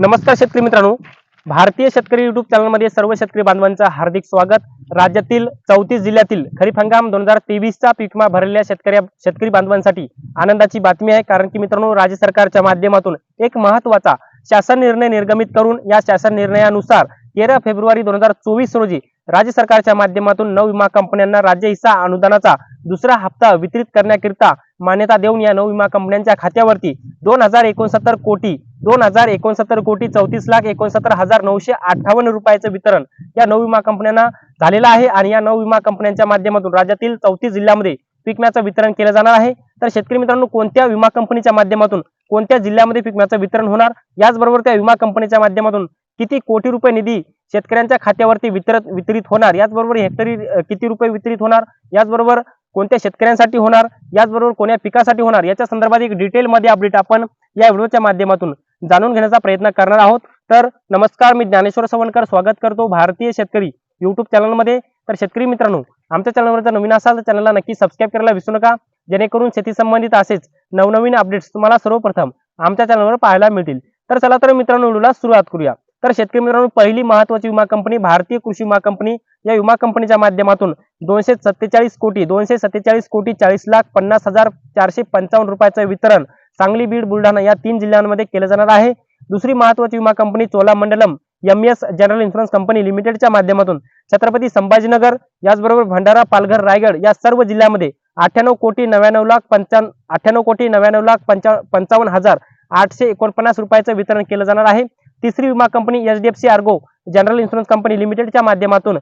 नमस्कार शेतकरी मित्रांनो. भारतीय शेतकरी युट्यूब चॅनलमध्ये सर्व शेतकरी बांधवांचं हार्दिक स्वागत. राज्यातील चौतीस जिल्ह्यातील खरीप हंगाम दोन हजार तेवीसचा पीक विमा भरलेल्या शेतकऱ्या शेतकरी बांधवांसाठी आनंदाची बातमी आहे. कारण की मित्रांनो राज्य सरकारच्या माध्यमातून एक महत्त्वाचा शासन निर्णय निर्गमित करून या शासन निर्णयानुसार तेरा फेब्रुवारी दोन हजार चोवीस रोजी राज्य सरकारच्या माध्यमातून नऊ विमा कंपन्यांना राज्य हिस्सा अनुदानाचा दुसरा हप्ता वितरित करण्याकरिता मान्यता देऊन या नऊ विमा कंपन्यांच्या खात्यावरती दोन हजार एकोणसत्तर कोटी दोन हजार एकोणसत्तर कोटी चौतीस लाख एकोणसत्तर हजार नऊशे अठ्ठावन्न रुपयाचं वितरण या नऊ विमा कंपन्यांना झालेलं आहे आणि या नऊ विमा कंपन्यांच्या माध्यमातून राज्यातील चौतीस जिल्ह्यामध्ये पीक वितरण केलं जाणार आहे. तर शेतकरी मित्रांनो कोणत्या विमा कंपनीच्या माध्यमातून कोणत्या जिल्ह्यामध्ये पीक वितरण होणार? याचबरोबर त्या विमा कंपनीच्या माध्यमातून किती कोटी रुपये निधी शेतकऱ्यांच्या खात्यावरती वितरित वितरित होणार? याचबरोबर हेक्टरी किती रुपये वितरित होणार? याचबरोबर कोणत्या शेतकऱ्यांसाठी होणार? याचबरोबर कोण्या पिकासाठी होणार? याच्या संदर्भात एक डिटेलमध्ये अपडेट आपण या व्हिडिओच्या माध्यमातून जाणून घेण्याचा प्रयत्न करणार आहोत. तर नमस्कार मी ज्ञानेश्वर सवणकर स्वागत करतो भारतीय शेतकरी युट्यूब चॅनलमध्ये तर शेतकरी मित्रांनो आमच्या चॅनलवर जर नवीन असाल तर चॅनलला नक्की सबस्क्राईब करायला विसरू नका. जेणेकरून शेती संबंधित असेच नवनवीन अपडेट्स तुम्हाला सर्वप्रथम आमच्या चॅनलवर पाहायला मिळतील. तर चला तर मित्रांनो व्हिडिओला सुरुवात करूया. तर शेतकरी मित्रांनो पहिली महत्वाची विमा कंपनी भारतीय कृषी विमा कंपनी. या विमा कंपनीच्या माध्यमातून दोनशे सत्तेचाळीस कोटी दोनशे सत्तेचाळीस कोटी चाळीस लाख पन्नास हजार चारशे पंचावन्न रुपयाचं वितरण सांगली बीड बुलढाणा या तीन जिल्ह्यांमध्ये केलं जाणार आहे. दुसरी महत्वाची विमा company Cholamandalam M S general insurance company लिमिटेडच्या माध्यमातून छत्रपती संभाजीनगर याचबरोबर भंडारा पालघर रायगड या सर्व जिल्ह्यामध्ये अठ्ठ्याण्णव कोटी नव्याण्णव लाख पंचा अठ्ठ्याण्णव कोटी नव्याण्णव लाख पंचा पंचावन्न हजार आठशे एकोणपन्नास रुपयाचं वितरण केलं जाणार आहे. तिसरी विमा company H D F C Ergo general insurance company लिमिटेडच्या माध्यमातून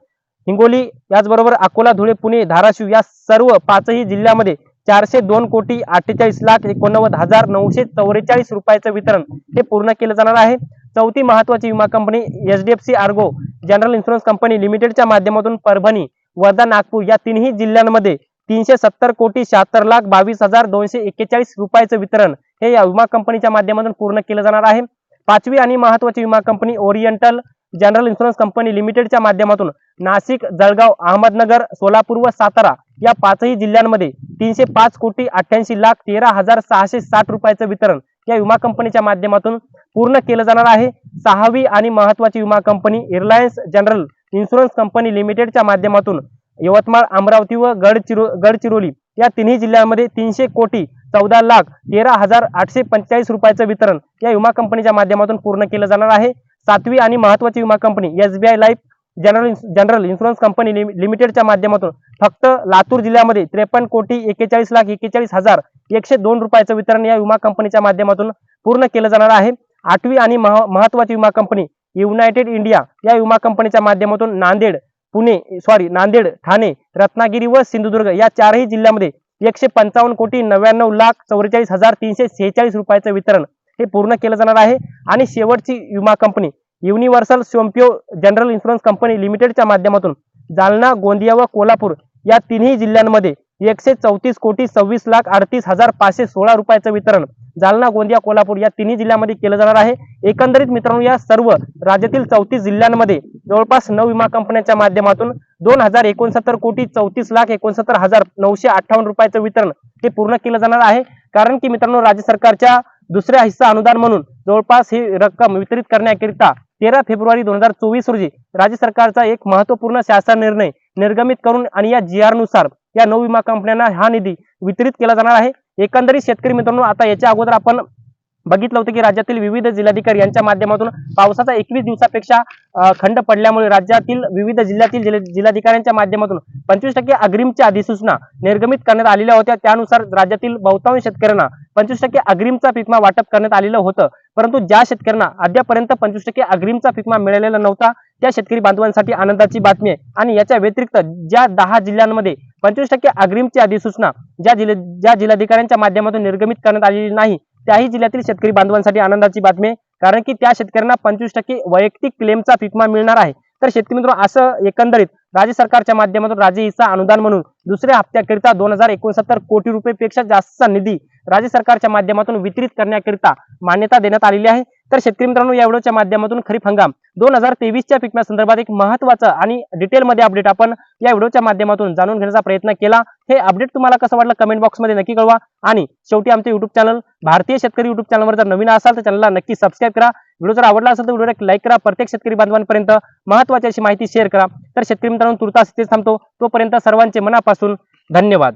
हिंगोली याचबरोबर अकोला धुळे पुणे धाराशिव या सर्व पाचही जिल्ह्यामध्ये चारशे दोन कोटी अठ्ठेचाळीस लाख एकोणनव्वद हजार नऊशे चौवेचाळीस रुपयाचं वितरण हे पूर्ण केलं जाणार आहे. चौथी महत्वाची विमा company H D F C Ergo general insurance company लिमिटेडच्या माध्यमातून परभणी वर्धा नागपूर या तिन्ही जिल्ह्यांमध्ये तीनशे सत्तर कोटी शहात्तर लाख बावीस हजार दोनशे एक्केचाळीस रुपयाचं वितरण हे या विमा कंपनीच्या माध्यमातून पूर्ण केलं जाणार आहे. पाचवी आणि महत्वाची विमा company oriental general insurance company लिमिटेडच्या माध्यमातून नाशिक जळगाव अहमदनगर सोलापूर व सातारा या पाचही जिल्ह्यांमध्ये तीनशे पाच कोटी अठ्ठ्याऐंशी लाख तेरा हजार सहाशे साठ रुपयाचं वितरण या विमा कंपनीच्या माध्यमातून पूर्ण केलं जाणार आहे. सहावी आणि महत्वाची विमा company Reliance general insurance company लिमिटेडच्या माध्यमातून यवतमाळ अमरावती व गडचिरो गडचिरोली या तिन्ही जिल्ह्यांमध्ये तीनशे कोटी चौदा लाख तेरा हजार आठशे पंचेचाळीस रुपयाचं वितरण या विमा कंपनीच्या माध्यमातून पूर्ण केलं जाणार आहे. सातवी आणि महत्वाची विमा company S B I life general general insurance company लिमिटेडच्या माध्यमातून फक्त लातूर जिल्ह्यामध्ये त्रेपन्न कोटी एक्केचाळीस लाख एक्केचाळीस हजार एकशे दोन रुपयाचं वितरण या विमा कंपनीच्या माध्यमातून पूर्ण केलं जाणार आहे. आठवी आणि महत्वाची विमा कंपनी युनायटेड इंडिया या विमा कंपनीच्या माध्यमातून नांदेड पुणे सॉरी नांदेड ठाणे रत्नागिरी व सिंधुदुर्ग या चारही जिल्ह्यामध्ये एकशे पंचावन्न कोटी नव्याण्णव लाख चौवेचाळीस हजार तीनशे सेहेचाळीस रुपयाचं वितरण हे पूर्ण केलं जाणार आहे. आणि शेवटची विमा company universal Sompo general insurance company लिमिटेडच्या माध्यमातून जालना गोंदिया व कोल्हापूर या तिन्ही जिल्ह्यांमध्ये एकशे चौतीस कोटी सव्वीस लाख अडतीस हजार पाचशे सोळा रुपयाचं वितरण जालना गोंदिया कोल्हापूर या तिन्ही जिल्ह्यामध्ये केलं जाणार आहे. एकंदरीत मित्रांनो या सर्व राज्यातील चौतीस जिल्ह्यांमध्ये जवळपास नऊ विमा कंपन्यांच्या माध्यमातून दोन हजार एकोणसत्तर कोटी चौतीस लाख एकोणसत्तर हजार नऊशे अठ्ठावन्न रुपयाचं वितरण हे पूर्ण केलं जाणार आहे. कारण की मित्रांनो राज्य सरकारच्या दुसऱ्या हिस्सा अनुदान म्हणून जवळपास ही रक्कम वितरित करण्याकरिता तेरा फेब्रुवारी दोन हजार चोवीस रोजी राज्य सरकारचा एक महत्त्वपूर्ण शासन निर्णय निर्गमित करून आणि या जी आरनुसार या नऊ विमा कंपन्यांना हा निधी वितरित केला जाणार आहे. एकंदरीत शेतकरी मित्रांनो आता याच्या अगोदर आपण बघितलं होतं की राज्यातील विविध जिल्हाधिकारी यांच्या माध्यमातून पावसाचा एकवीस दिवसापेक्षा खंड पडल्यामुळे राज्यातील विविध जिल्ह्यातील जिल्हा- जिल्हाधिकाऱ्यांच्या माध्यमातून पंचवीस टक्के अग्रिमच्या अधिसूचना निर्गमित करण्यात आलेल्या होत्या. त्यानुसार राज्यातील बहुतांश शेतकऱ्यांना पंचवीस टक्के अग्रिमचा पिकमा वाटप करण्यात आलेलं होतं. परंतु ज्या शेतकऱ्यांना अद्यापर्यंत पंचवीस टक्के अग्रिमचा पिकमा मिळालेला नव्हता त्या शेतकरी बांधवांसाठी आनंदाची बातमी आहे. आणि याच्या व्यतिरिक्त ज्या दहा जिल्ह्यांमध्ये पंचवीस टक्के अग्रिमची अधिसूचना ज्या जिल्हा ज्या जिल्हाधिकाऱ्यांच्या माध्यमातून निर्गमित करण्यात आलेली नाही त्याही जिल्ह्यातील शेतकरी बांधवांसाठी आनंदाची बातमी आहे. कारण की त्या शेतकऱ्यांना पंचवीस टक्के वैयक्तिक क्लेमचा पिकमा मिळणार आहे. तर शेतकरी मित्र असं एकंदरीत राज्य सरकारच्या माध्यमातून राज्य हिस्सा अनुदान म्हणून दुसऱ्या हप्त्याकरिता दोन हजार एकोणसत्तर कोटी रुपयेपेक्षा जास्तचा निधी राज्य सरकारच्या माध्यमातून वितरित करण्याकरिता मान्यता देण्यात आलेली आहे. तर शेतकरी मित्रांनो या व्हिडिओच्या माध्यमातून खरीप हंगाम दोन हजार तेवीसच्या पिकम्या संदर्भात एक महत्वाचं आणि डिटेलमध्ये अपडेट आपण या व्हिडिओच्या माध्यमातून जाणून घेण्याचा प्रयत्न केला. हे अपडेट तुम्हाला कसं वाटलं कमेंट बॉक्समध्ये नक्की कळवा. आणि शेवटी आमचे युट्यूब चॅनल भारतीय शेतकरी युट्यूब चॅनलवर जर नवीन असाल तर चॅनलला नक्की सबस्क्राईब करा. व्हिडिओ जर आवडला असेल तर व्हिडिओला एक लाईक करा. प्रत्येक शेतकरी बांधवांपर्यंत महत्वाची अशी माहिती शेअर करा. तर शेतकरी मित्रांनो तुर्तास इथेच थांबतो. तोपर्यंत सर्वांचे मनापासून धन्यवाद.